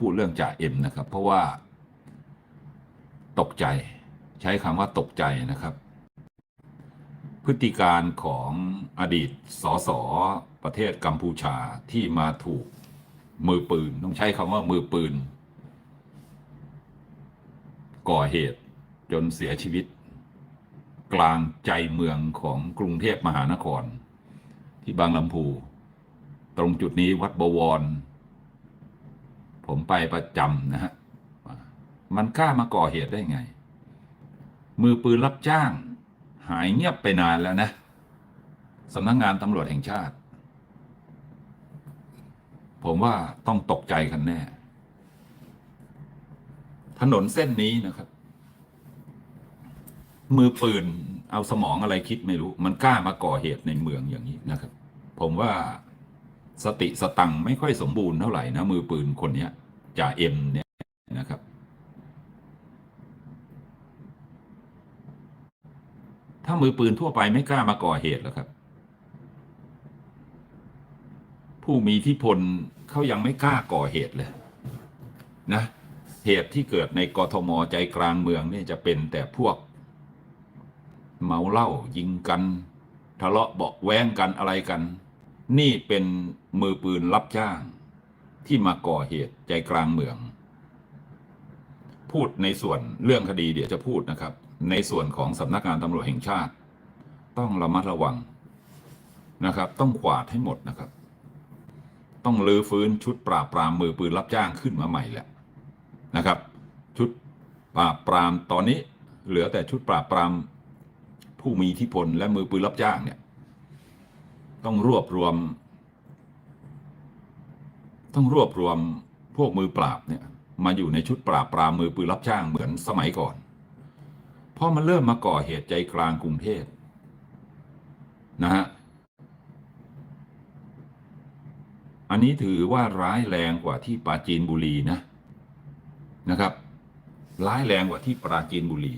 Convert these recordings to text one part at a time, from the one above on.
พูดเรื่องจ่าเอ็มนะครับ เพราะว่า ตกใจ ใช้คำว่าตกใจนะครับ พฤติการของอดีตสสประเทศกัมพูชาที่มาถูกมือปืน ต้องใช้คำว่ามือปืน ก่อเหตุจนเสียชีวิต กลางใจเมืองของกรุงเทพมหานคร ที่บางลำพู ตรงจุดนี้วัดบวร ผมไปประจำนะฮะมันกล้ามาก่อเหตุได้ไง มือปืนรับจ้าง หายเงียบไปนานแล้วนะสำนักงงานตำรวจแห่งชาติ ผมว่าต้องตกใจกันแน่ ถนนเส้นนี้นะครับ มือปืนเอาสมองอะไรคิดไม่รู้ มันกล้ามาก่อเหตุในเมืองอย่างนี้นะครับ ผมว่าสติสตังค์ไม่ค่อยสมบูรณ์เท่าไหร่นะมือปืนคนนี้ จ่าเอ็มเนี่ยนะครับ ถ้ามือปืนทั่วไปไม่กล้ามาก่อเหตุหรอครับ ผู้มีที่พลเขายังไม่กล้าก่อเหตุเลยนะเหตุที่เกิดในกทมใจกลางเมืองเนี่ยจะเป็นแต่พวก เมาเหล้ายิงกัน ทะเลาะเบาแว้งกันอะไรกัน นี่เป็นมือปืนรับจ้าง ที่มาก่อเหตุใจกลางเมือง พูดในส่วนเรื่องคดีเดี๋ยวจะพูดนะครับ ในส่วนของสำนักงานตำรวจแห่งชาติ ต้องระมัดระวังนะครับ ต้องขวาดให้หมดนะครับ ต้องลื้อฟื้นชุดปราบปรามมือปืนรับจ้างขึ้นมาใหม่แหละนะครับ ชุดปราบปรามตอนนี้เหลือแต่ชุดปราบปรามผู้มีอิทธิพลและมือปืนรับจ้างเนี่ย ต้องรวบรวม ต้องรวบรวมพวกมือปราบเนี่ยมาอยู่ในชุดปราบปรามมือปืนรับจ้างเหมือนสมัยก่อนพราะมันเริ่มมาก่อเหตุใจกลางกรุงเทพนะฮะ อันนี้ถือว่าร้ายแรงกว่าที่ปราจีนบุรีนะนะครับ ร้ายแรงกว่าที่ปราจีนบุรี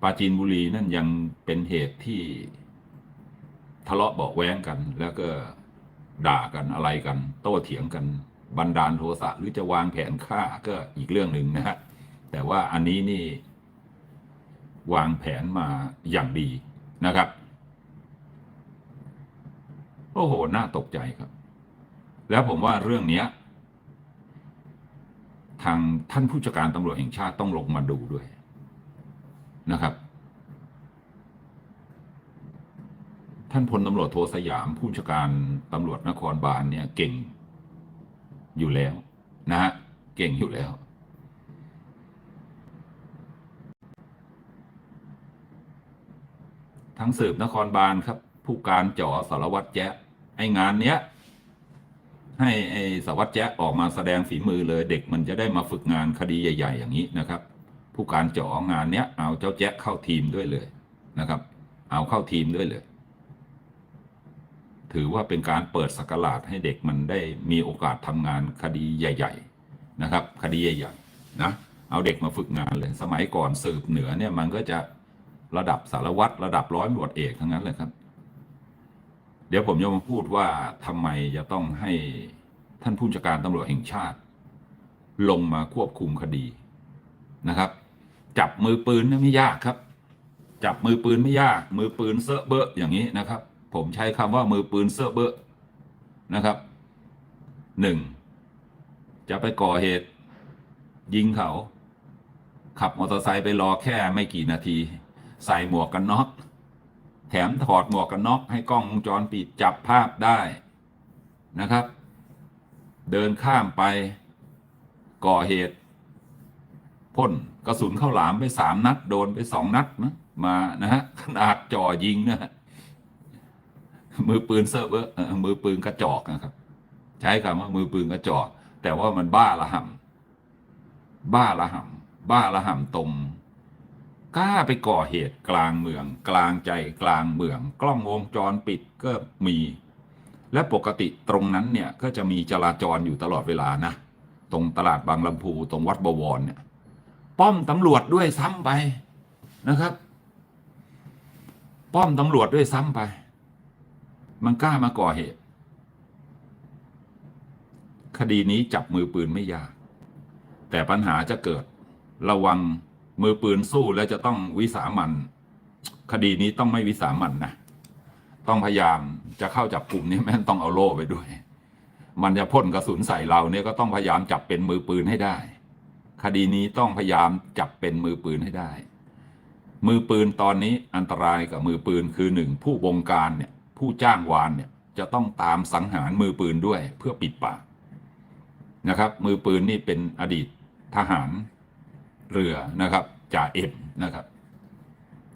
ปราจีนบุรีนั่นยังเป็นเหตุที่ทะเลาะเบาแว้งกันแล้วก็ ด่ากันอะไรกัน โต้เถียงกันบันดาลโทสะหรือจะวางแผนฆ่าก็อีกเรื่องหนึ่งนะฮะแต่ว่าอันนี้นี่ วางแผนมาอย่างดีนะครับโอ้โหน่าตกใจครับ แล้วผมว่าเรื่องนี้ทางท่านผู้จัดการตำรวจแห่งชาติต้องลงมาดูด้วยนะครับ ท่านพลตำรวจโทสยามผู้จัดการตำรวจนครบาลเนี่ยเก่งอยู่แล้วนะฮะเก่งอยู่แล้ว ทั้งสืบนครบาลครับ ผู้การจ่อสารวัตรแจ๊ะไองานเนี้ย ให้ไอสารวัตรแจ๊ะออกมาแสดงฝีมือเลย เด็กมันจะได้มาฝึกงานคดีใหญ่ ๆ อย่างนี้นะครับ ผู้การจ่องานเนี้ยเอาเจ้าแจ๊ะเข้าทีมด้วยเลยนะครับ เอาเข้าทีมด้วยเลย ถือว่าเป็นการเปิดสกราชให้เด็กมันได้มีโอกาสทำงานคดีใหญ่ ๆนะครับ คดีใหญ่ๆนะเอาเด็กมาฝึกงานเลย สมัยก่อนสืบเหนือเนี่ยมันก็จะระดับสารวัตรระดับร้อยตำรวจเอกทั้งนั้นเลยครับ เดี๋ยวผมจะมาพูดว่าทำไมจะต้องให้ท่านผู้จัดการตำรวจแห่งชาติ ลงมาควบคุมคดีนะครับ จับมือปืนนี่ไม่ยากครับ จับมือปืนไม่ยาก มือปืนเซอะเบอะอย่างนี้นะครับ ผมใช้คำว่ามือปืนเซอเบอะนะครับหนึ่งจะไปก่อเหตุ ยิงเขา ขับมอเตอร์ไซค์ไปรอแค่ไม่กี่นาที ใส่หมวกกันน็อกแถมถอดหมวกกันน็อกให้กล้องวงจรปิดจับภาพได้นะครับ เดินข้ามไปก่อเหตุพ่นกระสุนเข้าหลามไปสามนัด โดนไปสองนัดมั้งมานะฮะขนาดจ่อยิงนะฮะ มือปืนเซิร์ฟเวอร์มือปืนกระจอกนะครับ ใช้คำว่ามือปืนกระจอก แต่ว่ามันบ้าละห่ำบ้าละห่ำบ้าละห่ำตรงกล้าไปก่อเหตุกลางเมือง กลางใจกลางเมือง กล้องวงจรปิดก็มี และปกติตรงนั้นเนี่ยก็จะมีจราจรอยู่ตลอดเวลานะ ตรงตลาดบางลำพูตรงวัดบวรเนี่ย ป้อมตำรวจด้วยซ้ำไปนะครับ ป้อมตำรวจด้วยซ้ำไป มันกล้ามาก่อเหตุ คดีนี้จับมือปืนไม่ยาก แต่ปัญหาจะเกิด ระวังมือปืนสู้แล้วจะต้องวิสามัน คดีนี้ต้องไม่วิสามันนะ ต้องพยายามจะเข้าจับกลุ่มนี่แม่นต้องเอาโล่ไปด้วย มันจะพ่นกระสุนใส่เราเนี่ยก็ต้องพยายามจับเป็นมือปืนให้ได้ คดีนี้ต้องพยายามจับเป็นมือปืนให้ได้ มือปืนตอนนี้อันตรายกับมือปืนคือหนึ่งผู้บงการเนี่ย ผู้จ้างวานเนี่ยจะต้องตามสังหารมือปืนด้วยเพื่อปิดปากนะครับ มือปืนนี่เป็นอดีตทหารเรือนะครับจ่าเอ็มนะครับ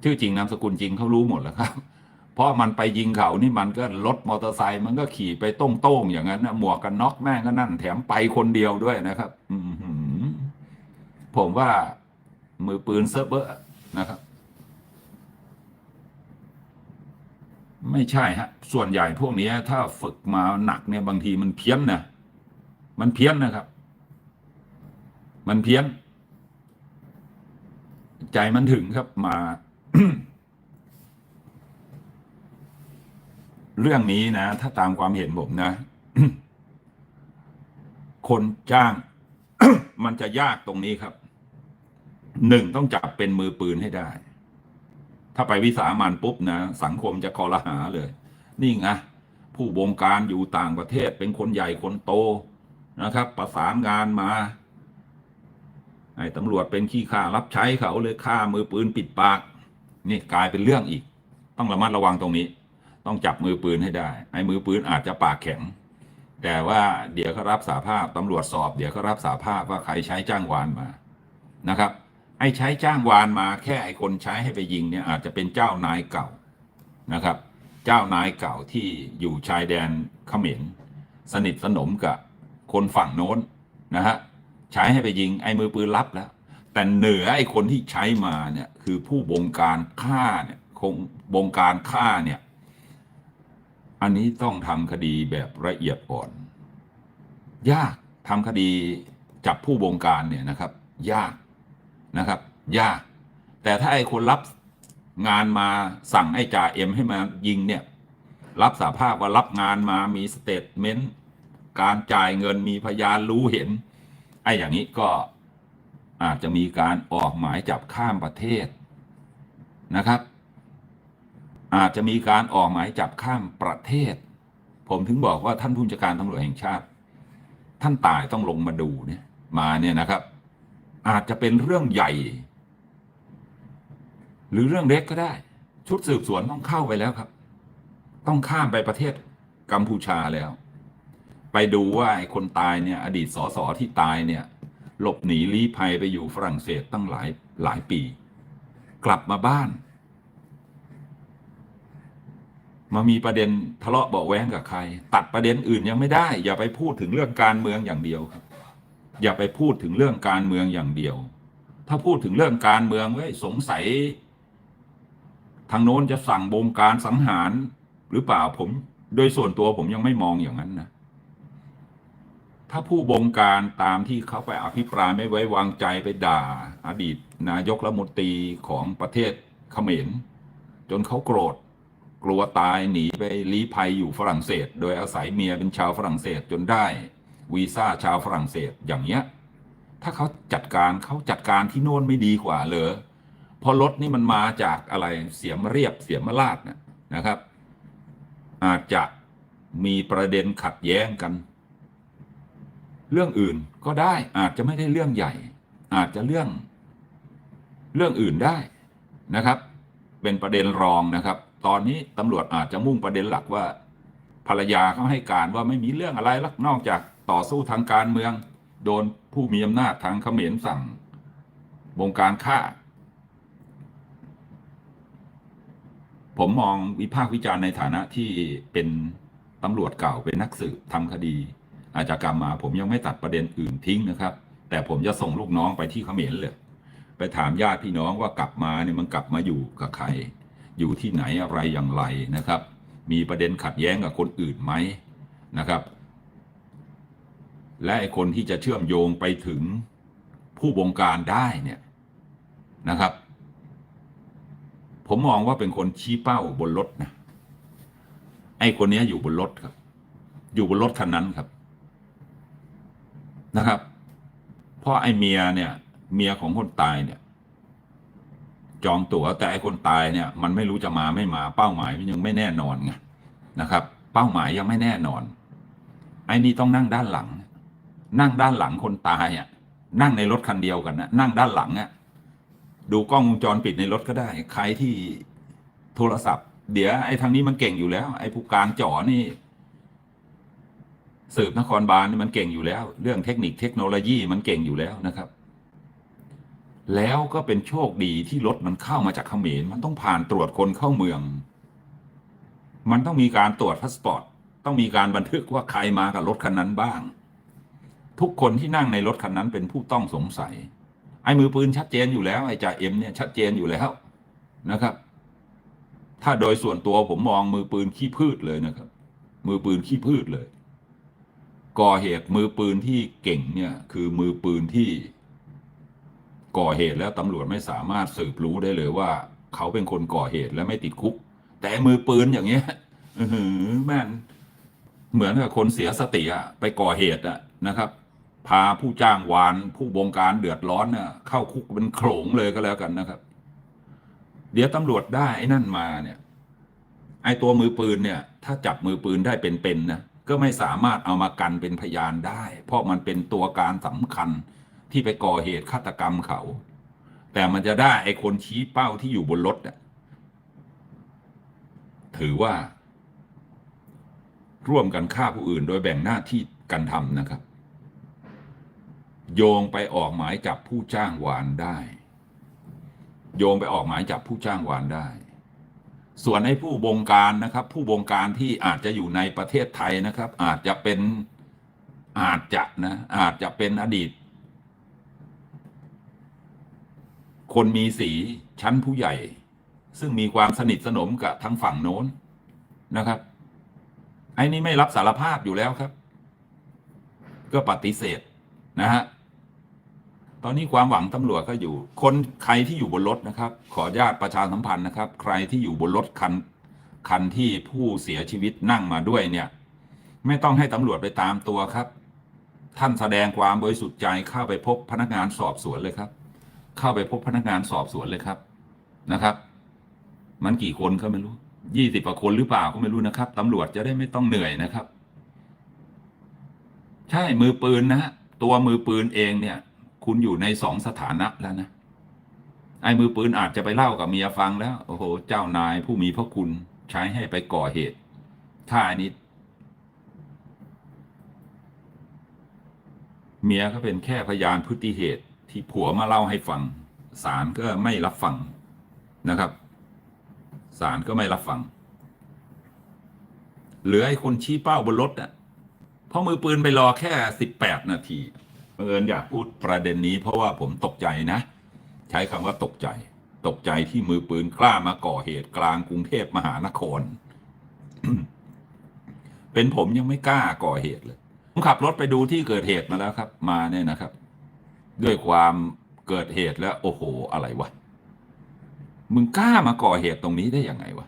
ชื่อจริงนามสกุลจริงเขารู้หมดแล้วครับ เพราะมันไปยิงเขานี่มันก็รถมอเตอร์ไซค์มันก็ขี่ไปโต้งๆอย่างนั้นนะหมวกกันน็อกแม่งก็นั่น แถมไปคนเดียวด้วยนะครับ อืผมว่ามือปืนเซิร์ฟเวอร์นะครับ ไม่ใช่ฮะ ส่วนใหญ่พวกนี้ถ้าฝึกมาหนักเนี่ยบางทีมันเพี้ยนนะมันเพี้ยนนะครับ มันเพี้ยน ใจมันถึงครับมา เรื่องนี้นะ ถ้าตามความเห็นผมนะ คนจ้าง มันจะยากตรงนี้ครับ หนึ่งต้องจับเป็นมือปืนให้ได้ ถ้าไปวิสามันปุ๊บนะสังคมจะคอรหาเลย นี่ไงผู้บงการอยู่ต่างประเทศเป็นคนใหญ่คนโตนะครับ ประสานงานมาไอ้ตำรวจเป็นขี้ข้ารับใช้เขาเลยฆ่ามือปืนปิดปาก นี่กลายเป็นเรื่องอีก ต้องระมัดระวังตรงนี้ ต้องจับมือปืนให้ได้ไอ้มือปืนอาจจะปากแข็ง แต่ว่าเดี๋ยวเขารับสาภาพตำรวจสอบ เดี๋ยวเขารับสาภาพว่าใครใช้จ้างวานมานะครับ ไอ้ใช้จ้างวานมาแค่ไอ้คนใช้ให้ไปยิงเนี่ยอาจจะเป็นเจ้านายเก่านะครับ เจ้านายเก่าที่อยู่ชายแดนเขมรสนิทสนมกับคนฝั่งโน้นนะฮะใช้ให้ไปยิงไอ้มือปืนรับแล้ว แต่เหนือไอ้คนที่ใช้มาเนี่ยคือผู้บงการฆ่าเนี่ยคงบงการฆ่าเนี่ยอันนี้ต้องทำคดีแบบละเอียดอ่อน ยากทำคดีจับผู้บงการเนี่ยนะครับ ยาก นะครับ ยาก แต่ถ้าไอ้คนรับงานมาสั่งไอ้จ่าเอ็มให้มายิงเนี่ย รับสาภาพว่ารับงานมามีสเตทเมนต์การจ่ายเงินมีพยานรู้เห็น ไอ้อย่างนี้ก็อาจจะมีการออกหมายจับข้ามประเทศนะครับ อาจจะมีการออกหมายจับข้ามประเทศ ผมถึงบอกว่าท่านผู้จัดการตำรวจแห่งชาติ ท่านตายต้องลงมาดูเนี่ยมาเนี่ยนะครับ อาจจะเป็นเรื่องใหญ่ หรือเรื่องเล็กก็ได้ ชุดสืบสวนต้องเข้าไปแล้วครับ ต้องข้ามไปประเทศกัมพูชาแล้ว ไปดูว่าไอ้คนตายเนี่ยอดีตสสที่ตายเนี่ย หลบหนีลี้ภัยไปอยู่ฝรั่งเศสตั้งหลายหลายปี กลับมาบ้าน มามีประเด็นทะเลาะเบาแว้งกับใคร ตัดประเด็นอื่นยังไม่ได้ อย่าไปพูดถึงเรื่องการเมืองอย่างเดียวครับ อย่าไปพูดถึงเรื่องการเมืองอย่างเดียว ถ้าพูดถึงเรื่องการเมืองเว้ยสงสัย ทางโน้นจะสั่งบงการสังหารหรือเปล่าผม โดยส่วนตัวผมยังไม่มองอย่างนั้นนะถ้าผู้บงการตามที่เขาไปอภิปรายไม่ไว้วางใจไปด่า อดีตนายกรัฐมนตรีของประเทศเขมร จนเขาโกรธ กลัวตายหนีไปลี้ภัยอยู่ฝรั่งเศส โดยอาศัยเมียเป็นชาวฝรั่งเศสจนได้ วีซ่าชาวฝรั่งเศสอย่างเงี้ย ถ้าเขาจัดการเขาจัดการที่โน่นไม่ดีกว่าเลยเพราะรถนี่มันมาจากอะไรเสียมเรียบเสียมราดนะนะครับ อาจจะมีประเด็นขัดแย้งกัน เรื่องอื่นก็ได้อาจจะไม่ได้เรื่องใหญ่ อาจจะเรื่องเรื่องอื่นได้นะครับ เป็นประเด็นรองนะครับ ตอนนี้ตำรวจอาจจะมุ่งประเด็นหลักว่า ภรรยาเขาให้การว่าไม่มีเรื่องอะไรลักนอกจาก ต่อสู้ทางการเมือง โดนผู้มีอำนาจทางเขมรสั่ง บงการฆ่า ผมมองวิพากษ์วิจารณ์ในฐานะที่เป็นตำรวจเก่าเป็นนักสืบทำคดี อาชญากรรมมาผมยังไม่ตัดประเด็นอื่นทิ้งนะครับ แต่ผมจะส่งลูกน้องไปที่เขมรเลยไปถามญาติพี่น้องว่ากลับมาเนี่ยมันกลับมาอยู่กับใคร อยู่ที่ไหนอะไรอย่างไรนะครับ มีประเด็นขัดแย้งกับคนอื่นไหมนะครับ และไอ้คนที่จะเชื่อมโยงไปถึงผู้บงการได้เนี่ยนะครับ ผมมองว่าเป็นคนชี้เป้าบนรถนะไอ้คนนี้อยู่บนรถครับ อยู่บนรถคันนั้นครับนะครับเพราะไอ้เมียเนี่ยเมียของคนตายเนี่ย จองตั๋วแต่ไอ้คนตายเนี่ย มันไม่รู้จะมาไม่มาเป้าหมายมันยังไม่แน่นอนไงนะครับ เป้าหมายยังไม่แน่นอน ไอ้นี่ต้องนั่งด้านหลัง นั่งด้านหลังคนตายอะนั่งในรถคันเดียวกันนะนั่งด้านหลังอะดูกล้องวงจรปิดในรถก็ได้ ใครที่โทรศัพท์ เดี๋ยวไอ้ทางนี้มันเก่งอยู่แล้ว ไอ้ผู้การจ่อนี่ สืบนครบาลนี่มันเก่งอยู่แล้ว เรื่องเทคนิคเทคโนโลยีมันเก่งอยู่แล้วนะครับ แล้วก็เป็นโชคดีที่รถมันเข้ามาจากเขมรมันต้องผ่านตรวจคนเข้าเมือง มันต้องมีการตรวจพาสปอร์ตต้องมีการบันทึกว่าใครมากับรถคันนั้นบ้าง ทุกคนที่นั่งในรถคันนั้นเป็นผู้ต้องสงสัย ไอ้มือปืนชัดเจนอยู่แล้วไอ้จ่าเอ็มเนี่ยชัดเจนอยู่แล้วนะครับ ถ้าโดยส่วนตัวผมมองมือปืนขี้พืชเลยนะครับ มือปืนขี้พืชเลย ก่อเหตุมือปืนที่เก่งเนี่ยคือมือปืนที่ก่อเหตุแล้วตำรวจไม่สามารถสืบรู้ได้เลยว่า เขาเป็นคนก่อเหตุและไม่ติดคุก แต่มือปืนอย่างเงี้ยอื้อหือแม่นเหมือนกับคนเสียสติอะไปก่อเหตุอะนะครับ พาผู้จ้างวานผู้บงการเดือดร้อนน่ะเข้าคุกเป็นโขลงเลยก็แล้วกันนะครับ เดี๋ยวตำรวจได้ไอ้นั่นมาเนี่ย ไอ้ตัวมือปืนเนี่ย ถ้าจับมือปืนได้เป็นๆนะก็ไม่สามารถเอามากันเป็นพยานได้ เพราะมันเป็นตัวการสำคัญที่ไปก่อเหตุฆาตกรรมเขา แต่มันจะได้ไอ้คนชี้เป้าที่อยู่บนรถเนี่ยถือว่า ร่วมกันฆ่าผู้อื่นโดยแบ่งหน้าที่กันทำนะครับ โยงไปออกหมายจับผู้จ้างวานได้ โยงไปออกหมายจับผู้จ้างวานได้ ส่วนไอ้ผู้บงการนะครับ ผู้บงการที่อาจจะอยู่ในประเทศไทยนะครับ อาจจะเป็นอาจจะนะอาจจะเป็นอดีต คนมีสีชั้นผู้ใหญ่ ซึ่งมีความสนิทสนมกับทั้งฝั่งโน้นนะครับไอ้นี่ไม่รับสารภาพอยู่แล้วครับ ก็ปฏิเสธนะฮะ ตอนนี้ความหวังตำรวจก็อยู่ คนใครที่อยู่บนรถนะครับ ขออนุญาตประชาสัมพันธ์นะครับ ใครที่อยู่บนรถคันคันที่ผู้เสียชีวิตนั่งมาด้วยเนี่ย ไม่ต้องให้ตำรวจไปตามตัวครับ ท่านแสดงความบริสุทธิ์ใจเข้าไปพบพนักงานสอบสวนเลยครับ เข้าไปพบพนักงานสอบสวนเลยครับนะครับ มันกี่คนก็ไม่รู้ยี่สิบกว่าคนหรือเปล่าก็ไม่รู้นะครับตำรวจจะได้ไม่ต้องเหนื่อยนะครับ ใช่มือปืนนะฮะตัวมือปืนเองเนี่ย คุณอยู่ในสองสถานะแล้วนะไอ้มือปืนอาจจะไปเล่ากับเมียฟังแล้ว โอ้โห เจ้านายผู้มีพระคุณใช้ให้ไปก่อเหตุถ้าอันนี้เมียก็เป็นแค่พยานพฤติเหตุที่ผัวมาเล่าให้ฟังศาลก็ไม่รับฟังนะครับศาลก็ไม่รับฟัง เหลือไอ้คนชี้เป้าบนรถอะเพราะมือปืนไปรอแค่สิบแปดนาที เอิญอยากพูดประเด็นนี้ เพราะว่าผมตกใจนะ ใช้คำว่าตกใจ ตกใจที่มือปืนกล้ามาก่อเหตุกลางกรุงเทพมหานคร เป็นผมยังไม่กล้าก่อเหตุเลย ผมขับรถไปดูที่เกิดเหตุมาแล้วครับ มาเนี่ยนะครับ ด้วยความเกิดเหตุแล้ว โอ้โห อะไรวะ มึงกล้ามาก่อเหตุตรงนี้ได้ยังไงวะ